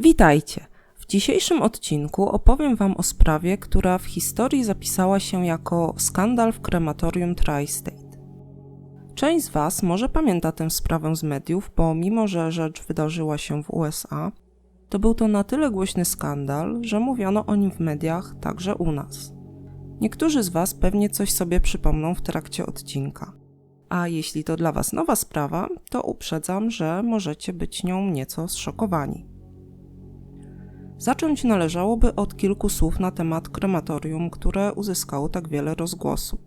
Witajcie! W dzisiejszym odcinku opowiem Wam o sprawie, która w historii zapisała się jako skandal w krematorium Tri-State. Część z Was może pamięta tę sprawę z mediów, bo mimo że rzecz wydarzyła się w USA, to był to na tyle głośny skandal, że mówiono o nim w mediach także u nas. Niektórzy z Was pewnie coś sobie przypomną w trakcie odcinka. A jeśli to dla Was nowa sprawa, to uprzedzam, że możecie być nią nieco zszokowani. Zacząć należałoby od kilku słów na temat krematorium, które uzyskało tak wiele rozgłosu.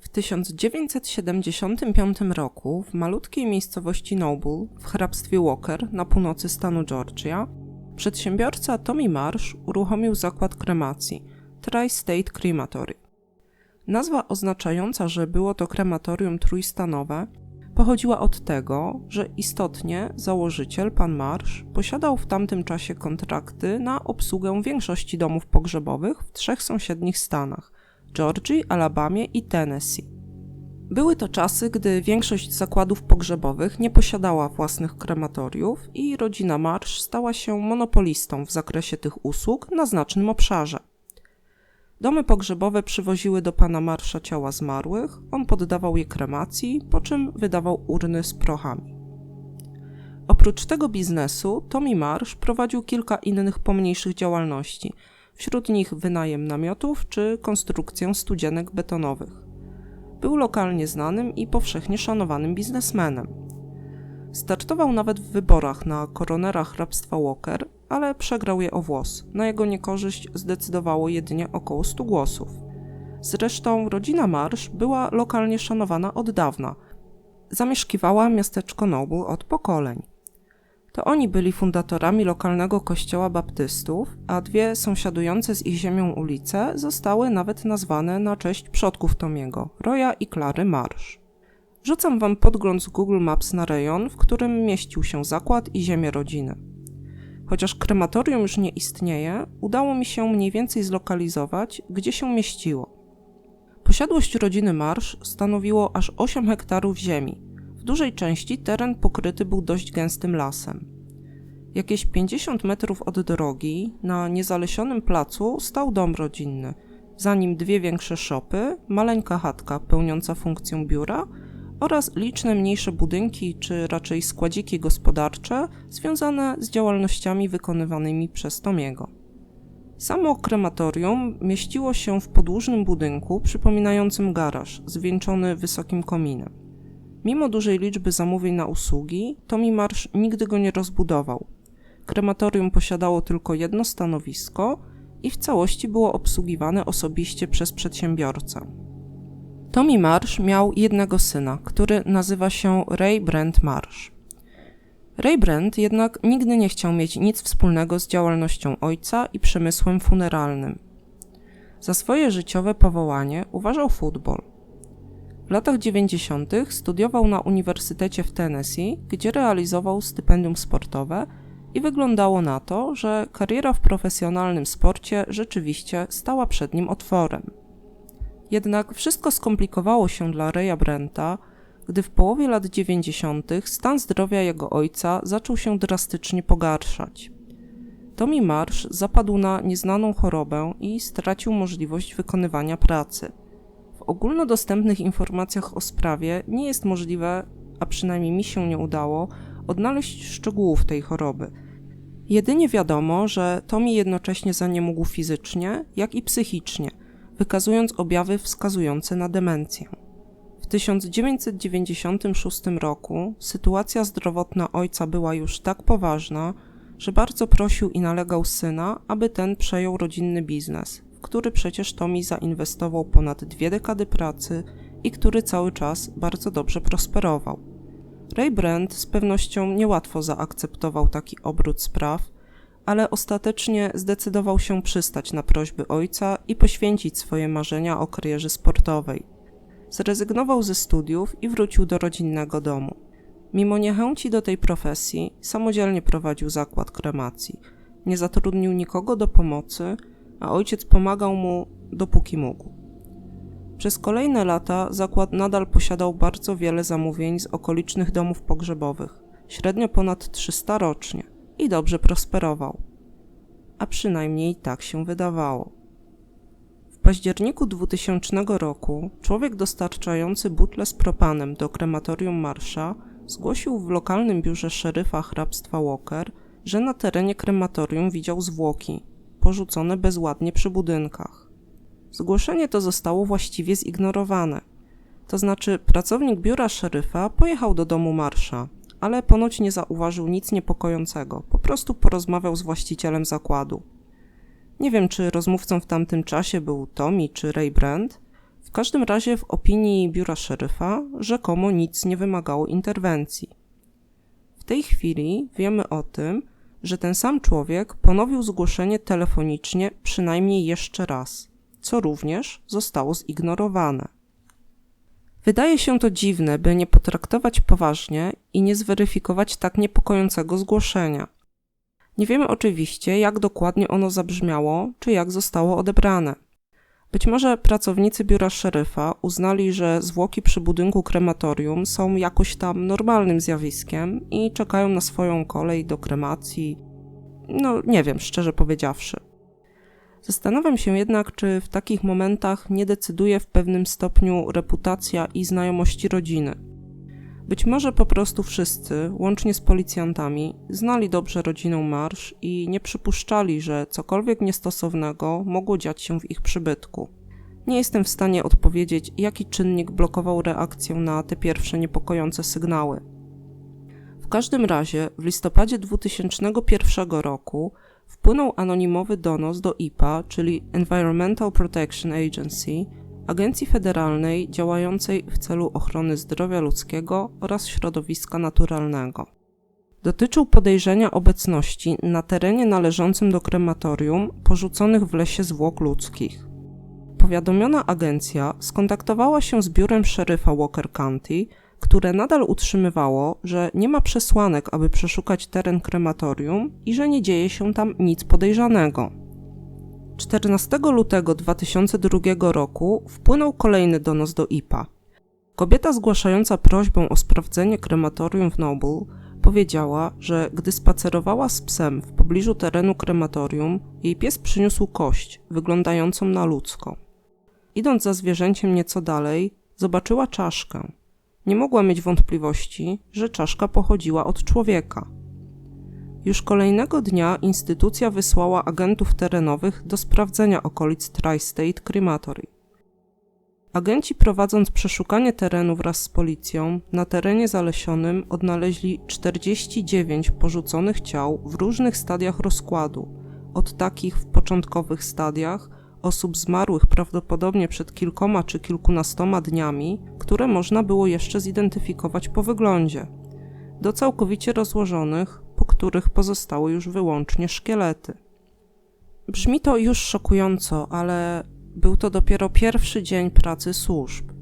W 1975 roku w malutkiej miejscowości Noble w hrabstwie Walker na północy stanu Georgia przedsiębiorca Tommy Marsh uruchomił zakład kremacji Tri-State Crematory. Nazwa oznaczająca, że było to krematorium trójstanowe, pochodziła od tego, że istotnie założyciel, pan Marsh, posiadał w tamtym czasie kontrakty na obsługę większości domów pogrzebowych w trzech sąsiednich stanach Georgii, Alabamie i Tennessee. Były to czasy, gdy większość zakładów pogrzebowych nie posiadała własnych krematoriów i rodzina Marsh stała się monopolistą w zakresie tych usług na znacznym obszarze. Domy pogrzebowe przywoziły do pana Marsza ciała zmarłych, on poddawał je kremacji, po czym wydawał urny z prochami. Oprócz tego biznesu, Tommy Marsz prowadził kilka innych pomniejszych działalności, wśród nich wynajem namiotów czy konstrukcję studzienek betonowych. Był lokalnie znanym i powszechnie szanowanym biznesmenem. Startował nawet w wyborach na koronera hrabstwa Walker, ale przegrał je o włos. Na jego niekorzyść zdecydowało jedynie około 100 głosów. Zresztą rodzina Marsz była lokalnie szanowana od dawna. Zamieszkiwała miasteczko Noble od pokoleń. To oni byli fundatorami lokalnego kościoła baptystów, a dwie sąsiadujące z ich ziemią ulice zostały nawet nazwane na cześć przodków Tomiego, Roya i Klary Marsz. Rzucam wam podgląd z Google Maps na rejon, w którym mieścił się zakład i ziemię rodziny. Chociaż krematorium już nie istnieje, udało mi się mniej więcej zlokalizować, gdzie się mieściło. Posiadłość rodziny Marsz stanowiło aż 8 hektarów ziemi. W dużej części teren pokryty był dość gęstym lasem. Jakieś 50 metrów od drogi, na niezalesionym placu, stał dom rodzinny, za nim dwie większe szopy, maleńka chatka pełniąca funkcję biura oraz liczne mniejsze budynki, czy raczej składziki gospodarcze związane z działalnościami wykonywanymi przez Tomiego. Samo krematorium mieściło się w podłużnym budynku przypominającym garaż, zwieńczony wysokim kominem. Mimo dużej liczby zamówień na usługi, Tomi Marsz nigdy go nie rozbudował. Krematorium posiadało tylko jedno stanowisko i w całości było obsługiwane osobiście przez przedsiębiorcę. Tommy Marsh miał jednego syna, który nazywa się Ray Brent Marsh. Ray Brent jednak nigdy nie chciał mieć nic wspólnego z działalnością ojca i przemysłem funeralnym. Za swoje życiowe powołanie uważał futbol. W latach 90. studiował na Uniwersytecie w Tennessee, gdzie realizował stypendium sportowe i wyglądało na to, że kariera w profesjonalnym sporcie rzeczywiście stała przed nim otworem. Jednak wszystko skomplikowało się dla Raya Brenta, gdy w połowie lat 90. stan zdrowia jego ojca zaczął się drastycznie pogarszać. Tommy Marsh zapadł na nieznaną chorobę i stracił możliwość wykonywania pracy. W ogólnodostępnych informacjach o sprawie nie jest możliwe, a przynajmniej mi się nie udało, odnaleźć szczegółów tej choroby. Jedynie wiadomo, że Tommy jednocześnie zaniemógł fizycznie, jak i psychicznie – wykazując objawy wskazujące na demencję. W 1996 roku sytuacja zdrowotna ojca była już tak poważna, że bardzo prosił i nalegał syna, aby ten przejął rodzinny biznes, w który przecież Tommy zainwestował ponad dwie dekady pracy i który cały czas bardzo dobrze prosperował. Ray Brand z pewnością niełatwo zaakceptował taki obrót spraw, ale ostatecznie zdecydował się przystać na prośby ojca i poświęcić swoje marzenia o karierze sportowej. Zrezygnował ze studiów i wrócił do rodzinnego domu. Mimo niechęci do tej profesji, samodzielnie prowadził zakład kremacji. Nie zatrudnił nikogo do pomocy, a ojciec pomagał mu dopóki mógł. Przez kolejne lata zakład nadal posiadał bardzo wiele zamówień z okolicznych domów pogrzebowych, średnio ponad 300 rocznie i dobrze prosperował. A przynajmniej tak się wydawało. W październiku 2000 roku człowiek dostarczający butle z propanem do krematorium Marsza zgłosił w lokalnym biurze szeryfa hrabstwa Walker, że na terenie krematorium widział zwłoki, porzucone bezładnie przy budynkach. Zgłoszenie to zostało właściwie zignorowane. To znaczy, pracownik biura szeryfa pojechał do domu Marsza, ale ponoć nie zauważył nic niepokojącego, po prostu porozmawiał z właścicielem zakładu. Nie wiem, czy rozmówcą w tamtym czasie był Tommy czy Ray Brand. W każdym razie, w opinii biura szeryfa, rzekomo nic nie wymagało interwencji. W tej chwili wiemy o tym, że ten sam człowiek ponowił zgłoszenie telefonicznie przynajmniej jeszcze raz, co również zostało zignorowane. Wydaje się to dziwne, by nie potraktować poważnie i nie zweryfikować tak niepokojącego zgłoszenia. Nie wiemy oczywiście, jak dokładnie ono zabrzmiało, czy jak zostało odebrane. Być może pracownicy biura szeryfa uznali, że zwłoki przy budynku krematorium są jakoś tam normalnym zjawiskiem i czekają na swoją kolej do kremacji. No, nie wiem, szczerze powiedziawszy. Zastanawiam się jednak, czy w takich momentach nie decyduje w pewnym stopniu reputacja i znajomości rodziny. Być może po prostu wszyscy, łącznie z policjantami, znali dobrze rodzinę Marsz i nie przypuszczali, że cokolwiek niestosownego mogło dziać się w ich przybytku. Nie jestem w stanie odpowiedzieć, jaki czynnik blokował reakcję na te pierwsze niepokojące sygnały. W każdym razie w listopadzie 2001 roku wpłynął anonimowy donos do IPA, czyli Environmental Protection Agency, agencji federalnej działającej w celu ochrony zdrowia ludzkiego oraz środowiska naturalnego. Dotyczył podejrzenia obecności na terenie należącym do krematorium porzuconych w lesie zwłok ludzkich. Powiadomiona agencja skontaktowała się z biurem szeryfa Walker County, które nadal utrzymywało, że nie ma przesłanek, aby przeszukać teren krematorium i że nie dzieje się tam nic podejrzanego. 14 lutego 2002 roku wpłynął kolejny donos do IPA. Kobieta zgłaszająca prośbę o sprawdzenie krematorium w Noble powiedziała, że gdy spacerowała z psem w pobliżu terenu krematorium, jej pies przyniósł kość wyglądającą na ludzką. Idąc za zwierzęciem nieco dalej, zobaczyła czaszkę. Nie mogła mieć wątpliwości, że czaszka pochodziła od człowieka. Już kolejnego dnia instytucja wysłała agentów terenowych do sprawdzenia okolic Tri-State Crematory. Agenci prowadząc przeszukanie terenu wraz z policją, na terenie zalesionym odnaleźli 49 porzuconych ciał w różnych stadiach rozkładu, od takich w początkowych stadiach osób zmarłych prawdopodobnie przed kilkoma czy kilkunastoma dniami, które można było jeszcze zidentyfikować po wyglądzie, do całkowicie rozłożonych, po których pozostały już wyłącznie szkielety. Brzmi to już szokująco, ale był to dopiero pierwszy dzień pracy służb.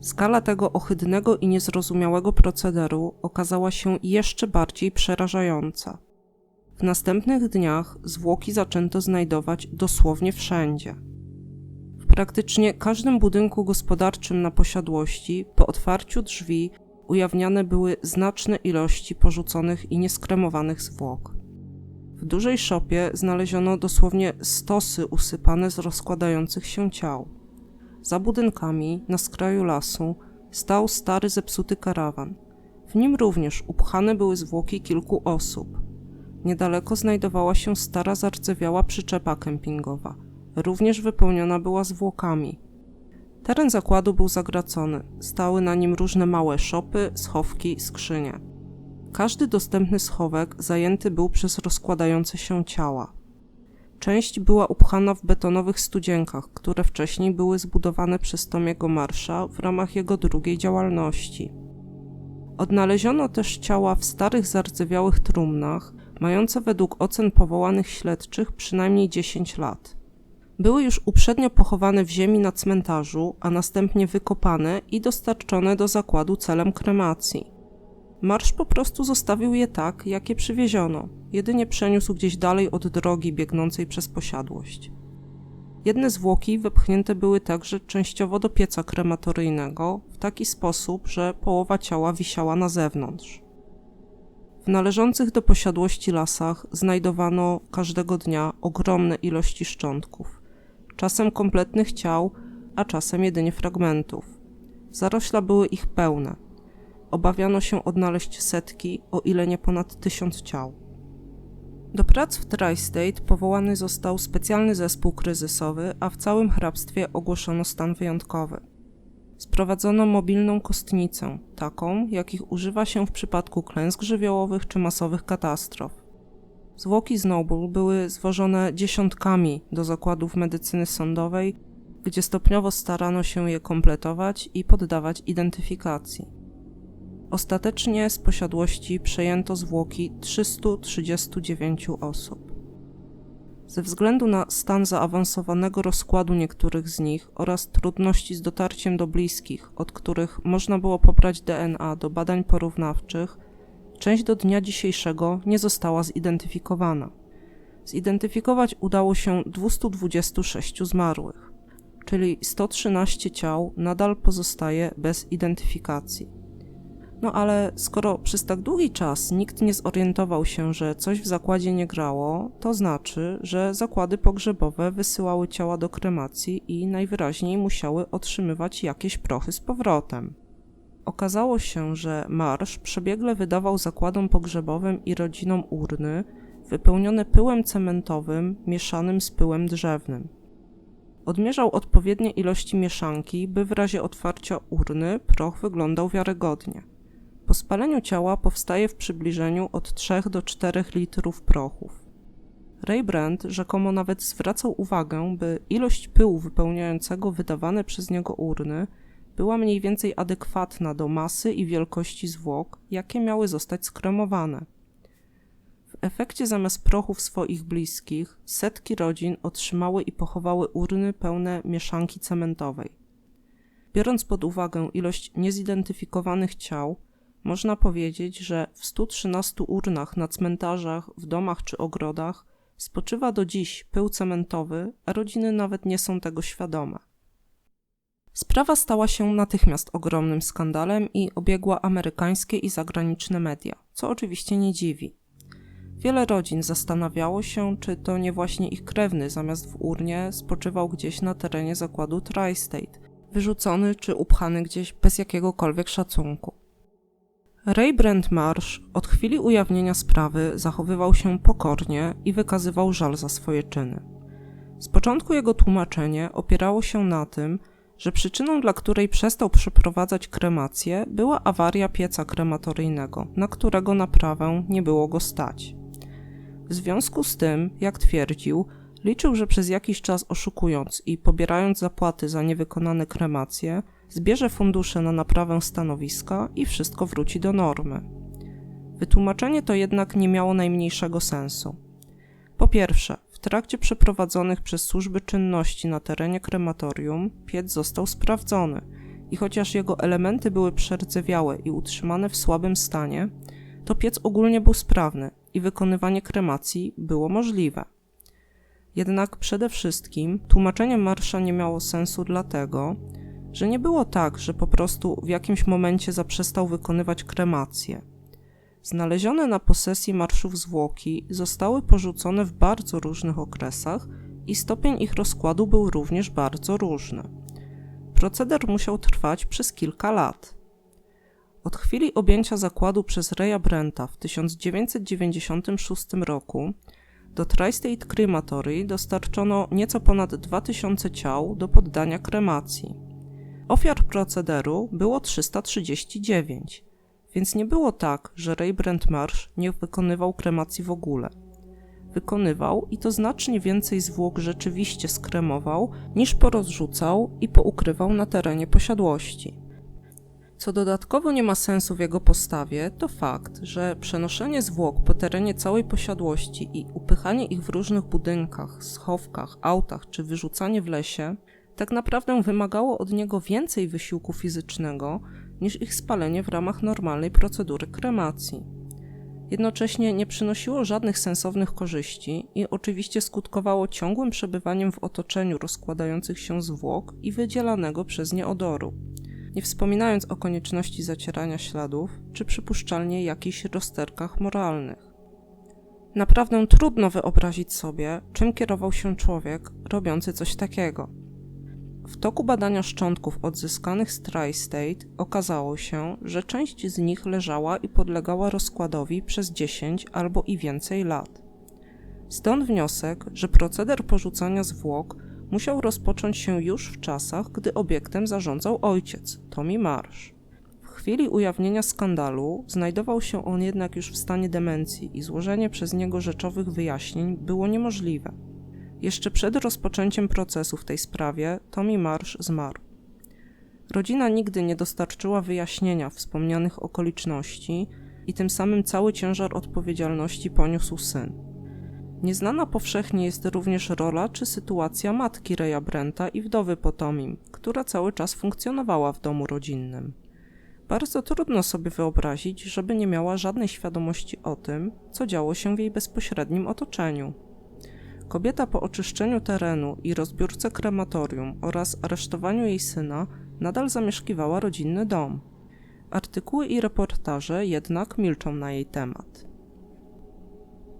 Skala tego ohydnego i niezrozumiałego procederu okazała się jeszcze bardziej przerażająca. W następnych dniach zwłoki zaczęto znajdować dosłownie wszędzie. W praktycznie każdym budynku gospodarczym na posiadłości, po otwarciu drzwi, ujawniane były znaczne ilości porzuconych i nieskremowanych zwłok. W dużej szopie znaleziono dosłownie stosy usypane z rozkładających się ciał. Za budynkami, na skraju lasu, stał stary zepsuty karawan. W nim również upchane były zwłoki kilku osób. Niedaleko znajdowała się stara zardzewiała przyczepa kempingowa. Również wypełniona była zwłokami. Teren zakładu był zagracony. Stały na nim różne małe szopy, schowki, skrzynie. Każdy dostępny schowek zajęty był przez rozkładające się ciała. Część była upchana w betonowych studzienkach, które wcześniej były zbudowane przez Tomiego Marsza w ramach jego drugiej działalności. Odnaleziono też ciała w starych zardzewiałych trumnach, mające według ocen powołanych śledczych przynajmniej 10 lat. Były już uprzednio pochowane w ziemi na cmentarzu, a następnie wykopane i dostarczone do zakładu celem kremacji. Marsz po prostu zostawił je tak, jak je przywieziono, jedynie przeniósł gdzieś dalej od drogi biegnącej przez posiadłość. Jedne zwłoki wepchnięte były także częściowo do pieca krematoryjnego w taki sposób, że połowa ciała wisiała na zewnątrz. W należących do posiadłości lasach znajdowano każdego dnia ogromne ilości szczątków, czasem kompletnych ciał, a czasem jedynie fragmentów. Zarośla były ich pełne. Obawiano się odnaleźć setki, o ile nie ponad tysiąc ciał. Do prac w Tri-State powołany został specjalny zespół kryzysowy, a w całym hrabstwie ogłoszono stan wyjątkowy. Sprowadzono mobilną kostnicę, taką, jakich używa się w przypadku klęsk żywiołowych czy masowych katastrof. Zwłoki z Noble były zwożone dziesiątkami do zakładów medycyny sądowej, gdzie stopniowo starano się je kompletować i poddawać identyfikacji. Ostatecznie z posiadłości przejęto zwłoki 339 osób. Ze względu na stan zaawansowanego rozkładu niektórych z nich oraz trudności z dotarciem do bliskich, od których można było pobrać DNA do badań porównawczych, część do dnia dzisiejszego nie została zidentyfikowana. Zidentyfikować udało się 226 zmarłych, czyli 113 ciał nadal pozostaje bez identyfikacji. No ale skoro przez tak długi czas nikt nie zorientował się, że coś w zakładzie nie grało, to znaczy, że zakłady pogrzebowe wysyłały ciała do kremacji i najwyraźniej musiały otrzymywać jakieś prochy z powrotem. Okazało się, że marsz przebiegle wydawał zakładom pogrzebowym i rodzinom urny wypełnione pyłem cementowym mieszanym z pyłem drzewnym. Odmierzał odpowiednie ilości mieszanki, by w razie otwarcia urny proch wyglądał wiarygodnie. Po spaleniu ciała powstaje w przybliżeniu od 3 do 4 litrów prochów. Ray Brand rzekomo nawet zwracał uwagę, by ilość pyłu wypełniającego wydawane przez niego urny była mniej więcej adekwatna do masy i wielkości zwłok, jakie miały zostać skremowane. W efekcie zamiast prochów swoich bliskich, setki rodzin otrzymały i pochowały urny pełne mieszanki cementowej. Biorąc pod uwagę ilość niezidentyfikowanych ciał, można powiedzieć, że w 113 urnach na cmentarzach, w domach czy ogrodach spoczywa do dziś pył cementowy, a rodziny nawet nie są tego świadome. Sprawa stała się natychmiast ogromnym skandalem i obiegła amerykańskie i zagraniczne media, co oczywiście nie dziwi. Wiele rodzin zastanawiało się, czy to nie właśnie ich krewny zamiast w urnie spoczywał gdzieś na terenie zakładu Tri-State, wyrzucony czy upchany gdzieś bez jakiegokolwiek szacunku. Ray Brent Marsh od chwili ujawnienia sprawy zachowywał się pokornie i wykazywał żal za swoje czyny. Z początku jego tłumaczenie opierało się na tym, że przyczyną, dla której przestał przeprowadzać kremację, była awaria pieca krematoryjnego, na którego naprawę nie było go stać. W związku z tym, jak twierdził, liczył, że przez jakiś czas oszukując i pobierając zapłaty za niewykonane kremacje, zbierze fundusze na naprawę stanowiska i wszystko wróci do normy. Wytłumaczenie to jednak nie miało najmniejszego sensu. Po pierwsze, w trakcie przeprowadzonych przez służby czynności na terenie krematorium piec został sprawdzony i chociaż jego elementy były przerdzewiałe i utrzymane w słabym stanie, to piec ogólnie był sprawny i wykonywanie kremacji było możliwe. Jednak przede wszystkim tłumaczenie marsza nie miało sensu dlatego, że nie było tak, że po prostu w jakimś momencie zaprzestał wykonywać kremację. Znalezione na posesji marszów zwłoki zostały porzucone w bardzo różnych okresach i stopień ich rozkładu był również bardzo różny. Proceder musiał trwać przez kilka lat. Od chwili objęcia zakładu przez Reya Brenta w 1996 roku do Tri-State Crematory dostarczono nieco ponad 2000 ciał do poddania kremacji. Ofiar procederu było 339, więc nie było tak, że Ray Brentmarsh nie wykonywał kremacji w ogóle. Wykonywał i to znacznie więcej zwłok rzeczywiście skremował, niż porozrzucał i poukrywał na terenie posiadłości. Co dodatkowo nie ma sensu w jego postawie, to fakt, że przenoszenie zwłok po terenie całej posiadłości i upychanie ich w różnych budynkach, schowkach, autach czy wyrzucanie w lesie tak naprawdę wymagało od niego więcej wysiłku fizycznego niż ich spalenie w ramach normalnej procedury kremacji. Jednocześnie nie przynosiło żadnych sensownych korzyści i oczywiście skutkowało ciągłym przebywaniem w otoczeniu rozkładających się zwłok i wydzielanego przez nie odoru. nie wspominając o konieczności zacierania śladów czy przypuszczalnie jakichś rozterkach moralnych. Naprawdę trudno wyobrazić sobie, czym kierował się człowiek robiący coś takiego. W toku badania szczątków odzyskanych z Tri-State okazało się, że część z nich leżała i podlegała rozkładowi przez 10 albo i więcej lat. Stąd wniosek, że proceder porzucania zwłok musiał rozpocząć się już w czasach, gdy obiektem zarządzał ojciec, Tommy Marsh. W chwili ujawnienia skandalu znajdował się on jednak już w stanie demencji i złożenie przez niego rzeczowych wyjaśnień było niemożliwe. Jeszcze przed rozpoczęciem procesu w tej sprawie Tommy Marsh zmarł. Rodzina nigdy nie dostarczyła wyjaśnienia wspomnianych okoliczności i tym samym cały ciężar odpowiedzialności poniósł syn. Nieznana powszechnie jest również rola czy sytuacja matki Reja Brenta i wdowy Potomim, która cały czas funkcjonowała w domu rodzinnym. Bardzo trudno sobie wyobrazić, żeby nie miała żadnej świadomości o tym, co działo się w jej bezpośrednim otoczeniu. Kobieta po oczyszczeniu terenu i rozbiórce krematorium oraz aresztowaniu jej syna nadal zamieszkiwała rodzinny dom. Artykuły i reportaże jednak milczą na jej temat.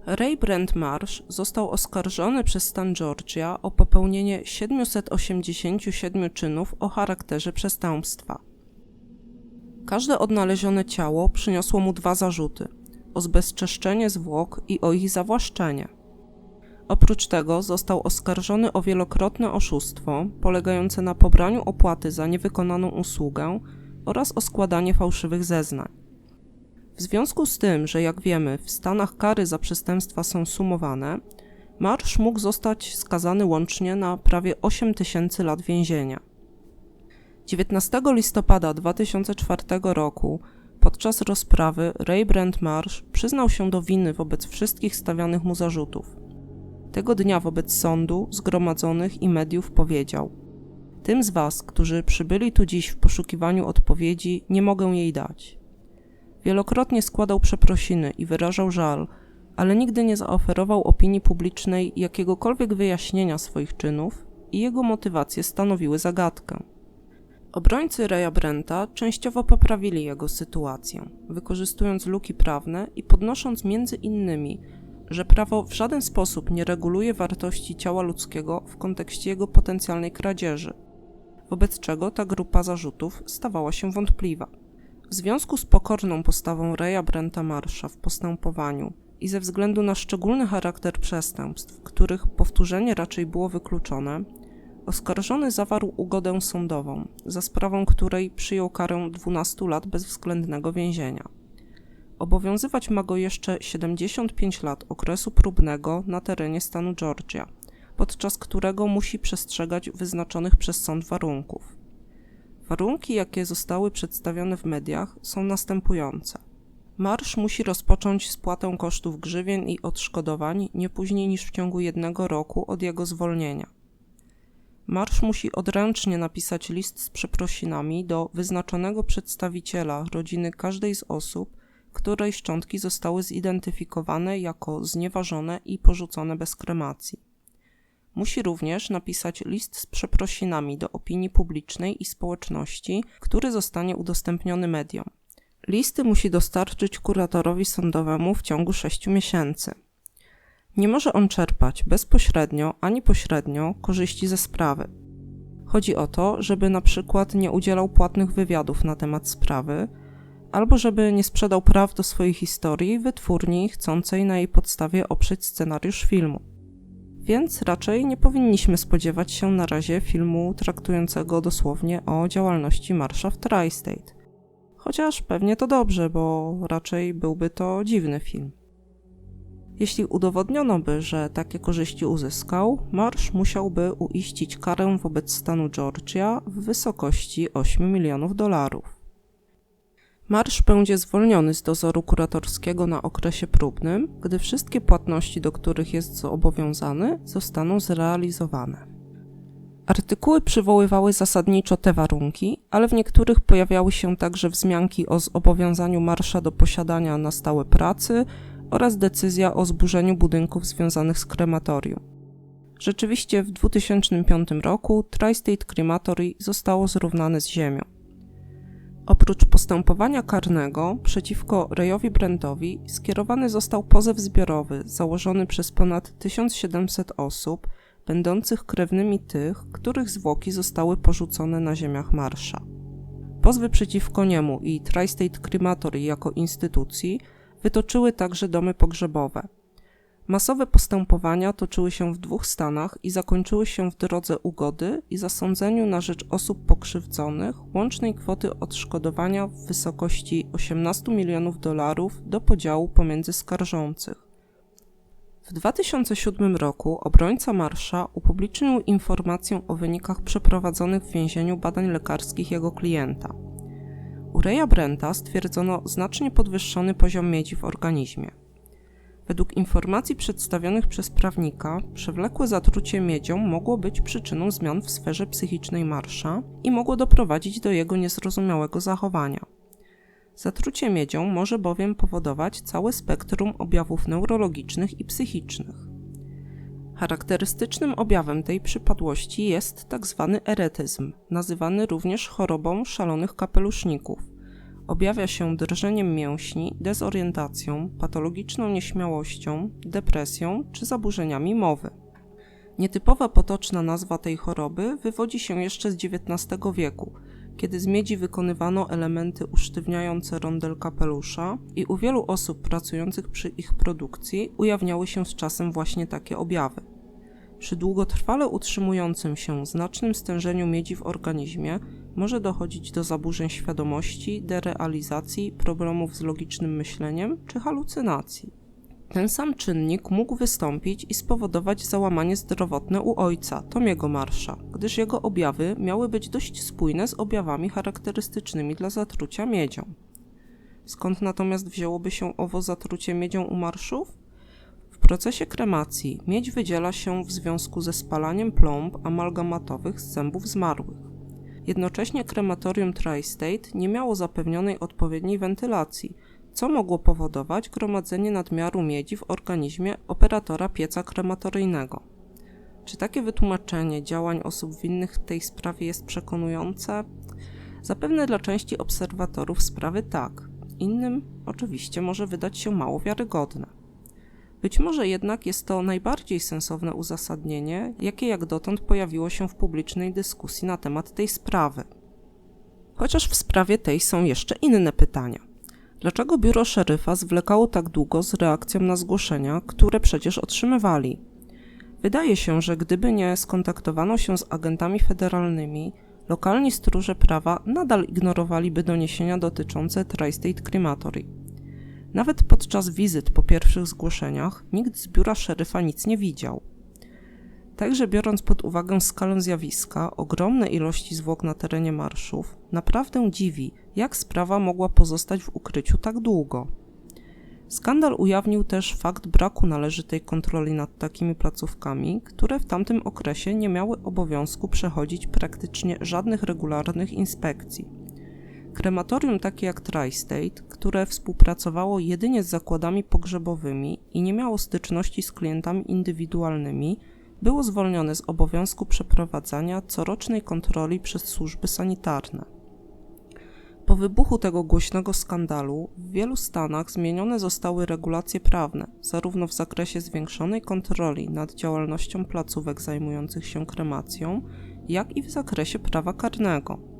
Ray Brent Marsh został oskarżony przez stan Georgia o popełnienie 787 czynów o charakterze przestępstwa. Każde odnalezione ciało przyniosło mu dwa zarzuty: o zbezczeszczenie zwłok i o ich zawłaszczenie. Oprócz tego został oskarżony o wielokrotne oszustwo polegające na pobraniu opłaty za niewykonaną usługę oraz o składanie fałszywych zeznań. W związku z tym, że jak wiemy, w Stanach kary za przestępstwa są sumowane, Marsz mógł zostać skazany łącznie na prawie 8 tysięcy lat więzienia. 19 listopada 2004 roku podczas rozprawy Ray Brent Marsh przyznał się do winy wobec wszystkich stawianych mu zarzutów. Tego dnia wobec sądu, zgromadzonych i mediów powiedział: Tym z Was, którzy przybyli tu dziś w poszukiwaniu odpowiedzi, nie mogę jej dać. Wielokrotnie składał przeprosiny i wyrażał żal, ale nigdy nie zaoferował opinii publicznej jakiegokolwiek wyjaśnienia swoich czynów i jego motywacje stanowiły zagadkę. Obrońcy Reya Brenta częściowo poprawili jego sytuację, wykorzystując luki prawne i podnosząc między innymi, że prawo w żaden sposób nie reguluje wartości ciała ludzkiego w kontekście jego potencjalnej kradzieży, wobec czego ta grupa zarzutów stawała się wątpliwa. W związku z pokorną postawą Reya Brenta Marsha w postępowaniu i ze względu na szczególny charakter przestępstw, których powtórzenie raczej było wykluczone, oskarżony zawarł ugodę sądową, za sprawą której przyjął karę 12 lat bezwzględnego więzienia. Obowiązywać ma go jeszcze 75 lat okresu próbnego na terenie stanu Georgia, podczas którego musi przestrzegać wyznaczonych przez sąd warunków. Warunki, jakie zostały przedstawione w mediach, są następujące. Marsz musi rozpocząć spłatę kosztów grzywien i odszkodowań nie później niż w ciągu jednego roku od jego zwolnienia. Marsz musi odręcznie napisać list z przeprosinami do wyznaczonego przedstawiciela rodziny każdej z osób, której szczątki zostały zidentyfikowane jako znieważone i porzucone bez kremacji. Musi również napisać list z przeprosinami do opinii publicznej i społeczności, który zostanie udostępniony mediom. Listy musi dostarczyć kuratorowi sądowemu w ciągu 6 miesięcy. Nie może on czerpać bezpośrednio ani pośrednio korzyści ze sprawy. Chodzi o to, żeby na przykład nie udzielał płatnych wywiadów na temat sprawy, albo żeby nie sprzedał praw do swojej historii wytwórni chcącej na jej podstawie oprzeć scenariusz filmu więc raczej nie powinniśmy spodziewać się na razie filmu traktującego dosłownie o działalności Marsza w Tri-State. Chociaż pewnie to dobrze, bo raczej byłby to dziwny film. Jeśli udowodniono by, że takie korzyści uzyskał, Marsz musiałby uiścić karę wobec stanu Georgia w wysokości 8 milionów dolarów. Marsz będzie zwolniony z dozoru kuratorskiego na okresie próbnym, gdy wszystkie płatności, do których jest zobowiązany, zostaną zrealizowane. Artykuły przywoływały zasadniczo te warunki, ale w niektórych pojawiały się także wzmianki o zobowiązaniu marsza do posiadania na stałe pracy oraz decyzja o zburzeniu budynków związanych z krematorium. Rzeczywiście w 2005 roku Tri-State Crematory zostało zrównane z ziemią. Oprócz postępowania karnego przeciwko Rayowi Brentowi skierowany został pozew zbiorowy założony przez ponad 1700 osób, będących krewnymi tych, których zwłoki zostały porzucone na ziemiach Marsza. Pozwy przeciwko niemu i Tri-State Crematory jako instytucji wytoczyły także domy pogrzebowe. Masowe postępowania toczyły się w dwóch stanach i zakończyły się w drodze ugody i zasądzeniu na rzecz osób pokrzywdzonych łącznej kwoty odszkodowania w wysokości 18 milionów dolarów do podziału pomiędzy skarżących. W 2007 roku obrońca Marsza upublicznił informację o wynikach przeprowadzonych w więzieniu badań lekarskich jego klienta. U Reya Brenta stwierdzono znacznie podwyższony poziom miedzi w organizmie. Według informacji przedstawionych przez prawnika, przewlekłe zatrucie miedzią mogło być przyczyną zmian w sferze psychicznej Marsza i mogło doprowadzić do jego niezrozumiałego zachowania. Zatrucie miedzią może bowiem powodować całe spektrum objawów neurologicznych i psychicznych. Charakterystycznym objawem tej przypadłości jest tzw. Tak eretyzm, nazywany również chorobą szalonych kapeluszników. Objawia się drżeniem mięśni, dezorientacją, patologiczną nieśmiałością, depresją czy zaburzeniami mowy. Nietypowa potoczna nazwa tej choroby wywodzi się jeszcze z XIX wieku, kiedy z miedzi wykonywano elementy usztywniające rondel kapelusza i u wielu osób pracujących przy ich produkcji ujawniały się z czasem właśnie takie objawy. Przy długotrwale utrzymującym się znacznym stężeniu miedzi w organizmie może dochodzić do zaburzeń świadomości, derealizacji, problemów z logicznym myśleniem czy halucynacji. Ten sam czynnik mógł wystąpić i spowodować załamanie zdrowotne u ojca, Tomiego Marsza, gdyż jego objawy miały być dość spójne z objawami charakterystycznymi dla zatrucia miedzią. Skąd natomiast wzięłoby się owo zatrucie miedzią u Marszów? W procesie kremacji miedź wydziela się w związku ze spalaniem plomb amalgamatowych z zębów zmarłych. Jednocześnie krematorium Tri-State nie miało zapewnionej odpowiedniej wentylacji, co mogło powodować gromadzenie nadmiaru miedzi w organizmie operatora pieca krematoryjnego. Czy takie wytłumaczenie działań osób winnych w tej sprawie jest przekonujące? Zapewne dla części obserwatorów sprawy tak, innym oczywiście może wydać się mało wiarygodne. Być może jednak jest to najbardziej sensowne uzasadnienie, jakie jak dotąd pojawiło się w publicznej dyskusji na temat tej sprawy. Chociaż w sprawie tej są jeszcze inne pytania. Dlaczego biuro szeryfa zwlekało tak długo z reakcją na zgłoszenia, które przecież otrzymywali? Wydaje się, że gdyby nie skontaktowano się z agentami federalnymi, lokalni stróże prawa nadal ignorowaliby doniesienia dotyczące Tri-State Crematory. Nawet podczas wizyt po pierwszych zgłoszeniach nikt z biura szeryfa nic nie widział. Także biorąc pod uwagę skalę zjawiska, ogromne ilości zwłok na terenie marszów, naprawdę dziwi, jak sprawa mogła pozostać w ukryciu tak długo. Skandal ujawnił też fakt braku należytej kontroli nad takimi placówkami, które w tamtym okresie nie miały obowiązku przechodzić praktycznie żadnych regularnych inspekcji. Krematorium takie jak Tri-State, które współpracowało jedynie z zakładami pogrzebowymi i nie miało styczności z klientami indywidualnymi, było zwolnione z obowiązku przeprowadzania corocznej kontroli przez służby sanitarne. Po wybuchu tego głośnego skandalu w wielu stanach zmienione zostały regulacje prawne, zarówno w zakresie zwiększonej kontroli nad działalnością placówek zajmujących się kremacją, jak i w zakresie prawa karnego.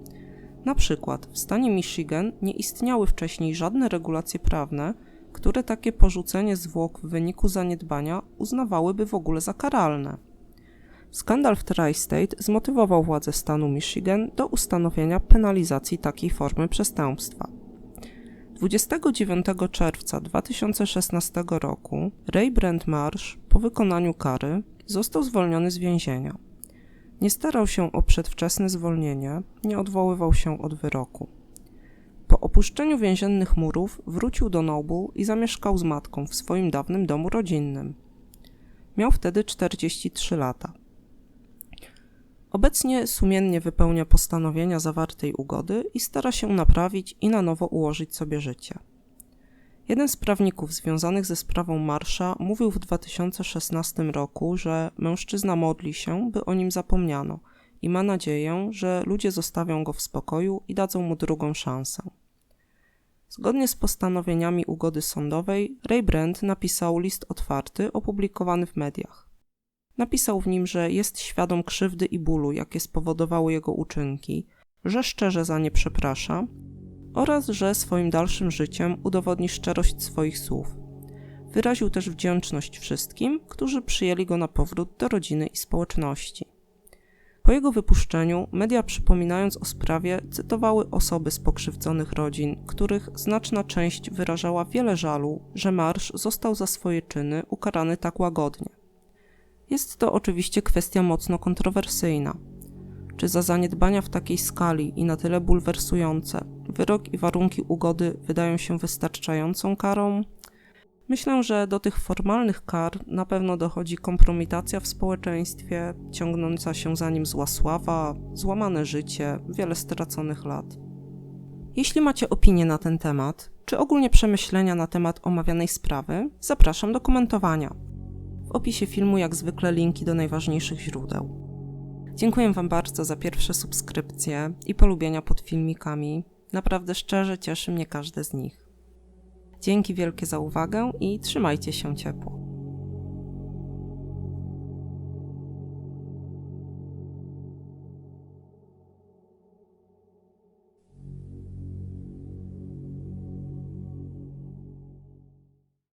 Na przykład w stanie Michigan nie istniały wcześniej żadne regulacje prawne, które takie porzucenie zwłok w wyniku zaniedbania uznawałyby w ogóle za karalne. Skandal w Tri-State zmotywował władze stanu Michigan do ustanowienia penalizacji takiej formy przestępstwa. 29 czerwca 2016 roku Ray Brent Marsh po wykonaniu kary został zwolniony z więzienia. Nie starał się o przedwczesne zwolnienie, nie odwoływał się od wyroku. Po opuszczeniu więziennych murów wrócił do Noble i zamieszkał z matką w swoim dawnym domu rodzinnym. Miał wtedy 43 lata. Obecnie sumiennie wypełnia postanowienia zawartej ugody i stara się naprawić i na nowo ułożyć sobie życie. Jeden z prawników związanych ze sprawą Marsza mówił w 2016 roku, że mężczyzna modli się, by o nim zapomniano i ma nadzieję, że ludzie zostawią go w spokoju i dadzą mu drugą szansę. Zgodnie z postanowieniami ugody sądowej, Ray Brand napisał list otwarty opublikowany w mediach. Napisał w nim, że jest świadom krzywdy i bólu, jakie spowodowały jego uczynki, że szczerze za nie przeprasza oraz że swoim dalszym życiem udowodni szczerość swoich słów. Wyraził też wdzięczność wszystkim, którzy przyjęli go na powrót do rodziny i społeczności. Po jego wypuszczeniu media przypominając o sprawie cytowały osoby z pokrzywdzonych rodzin, których znaczna część wyrażała wiele żalu, że Marsz został za swoje czyny ukarany tak łagodnie. Jest to oczywiście kwestia mocno kontrowersyjna. Czy za zaniedbania w takiej skali i na tyle bulwersujące wyrok i warunki ugody wydają się wystarczającą karą? Myślę, że do tych formalnych kar na pewno dochodzi kompromitacja w społeczeństwie, ciągnąca się za nim zła sława, złamane życie, wiele straconych lat. Jeśli macie opinie na ten temat, czy ogólnie przemyślenia na temat omawianej sprawy, zapraszam do komentowania. W opisie filmu, jak zwykle, linki do najważniejszych źródeł. Dziękuję Wam bardzo za pierwsze subskrypcje i polubienia pod filmikami. Naprawdę szczerze cieszy mnie każde z nich. Dzięki wielkie za uwagę i trzymajcie się ciepło.